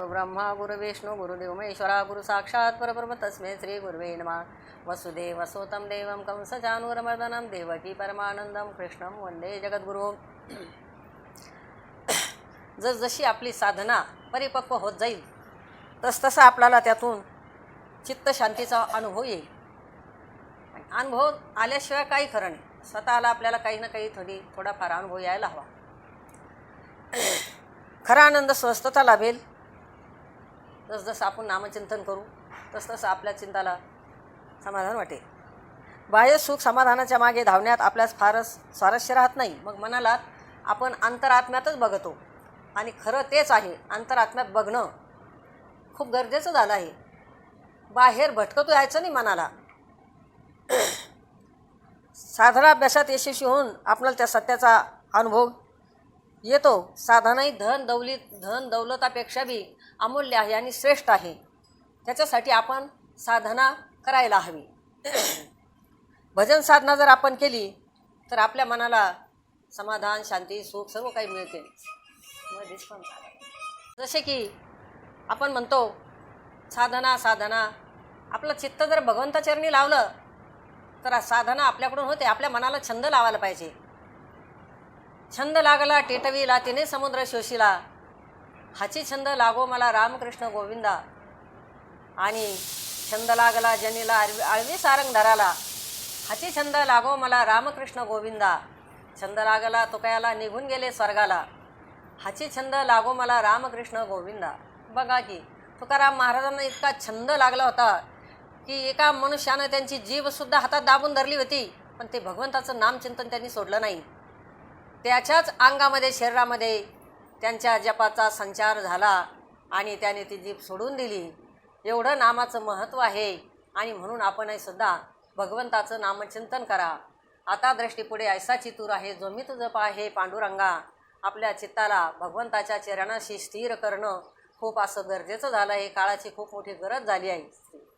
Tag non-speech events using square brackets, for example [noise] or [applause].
गुरुब्रह्मा गुरुविष्णू गुरुदेव महेश्वरा गुरु साक्षात परब्रह्म तस्मै श्री गुरुवे नमा। वसुदेव सोतं देवं कंसचानूरमर्दनं देवकी परमानंदं कृष्णं वंदे जगद्गुरु। [coughs] जसजशी आपली साधना परिपक्व होत जाईल तसतसा आपल्याला त्यातून चित्तशांतीचा अनुभव येईल. अनुभव आल्याशिवाय काही खरं नाही. स्वतःला आपल्याला काही ना काही थोडी थोडाफार अनुभव यायला हवा. [coughs] खरा आनंद स्वस्थता लाभेल जसजसं आपण नामचिंतन करू तसतसं आपल्या चिंताला समाधान वाटेल. बाह्य सुख समाधानाच्या मागे धावण्यात आपल्यास फारच स्वारस्य राहत नाही. मग मनाला आपण अंतरात्म्यातच बघतो. आणि खरं तेच आहे अंतरात्म्यात बघणं खूप गरजेचं झालं आहे. बाहेर भटकतो यायचं नाही मनाला. साधनाभ्यासात यशस्वी होऊन आपल्याला त्या सत्याचा अनुभव येतो. साधनाही धन दौलीत धन दौलतापेक्षा बी अमूल्य आहे आणि श्रेष्ठ आहे. त्याच्यासाठी आपण साधना करायला हवी. [clears throat] भजन साधना जर आपण केली तर आपल्या मनाला समाधान शांती सुख सर्व काही मिळते. जसे की आपण म्हणतो साधना साधना. आपलं चित्त जर भगवंताचरणी लावलं तर साधना आपल्याकडून होते. आपल्या मनाला छंद लावायला पाहिजे. छंद लागला टेटवीला तिने समुद्र शोषिला. हाची छंद लागो मला रामकृष्ण गोविंदा. आणि छंद लागला जनीला आळवी आळवी सारंग धराला हाची छंद लागो मला रामकृष्ण गोविंदा. छंद लागला तुकयाला निघून गेले स्वर्गाला. हाची छंद लागो मला रामकृष्ण गोविंदा. बघा की तुकाराम महाराजांना इतका छंद लागला होता की एका मनुष्यानं त्यांची जीवसुद्धा हातात दाबून धरली होती. पण ते भगवंताचं नामचिंतन त्यांनी सोडलं नाही. त्याच्याच अंगामध्ये शरीरामध्ये त्यांच्या जपाचा संचार झाला आणि त्याने ती जीप सोडून दिली. एवढं नामाचं महत्त्व आहे आणि म्हणून आपणही सुद्धा भगवंताचं नामचिंतन करा. आता दृष्टीपुढे ऐसा चितूर आहे. जो मी तुझप आहे पांडुरंगा आपल्या चित्ताला भगवंताच्या चरणाशी स्थिर करणं खूप असं गरजेचं झालं आहे. काळाची खूप मोठी गरज झाली आहे.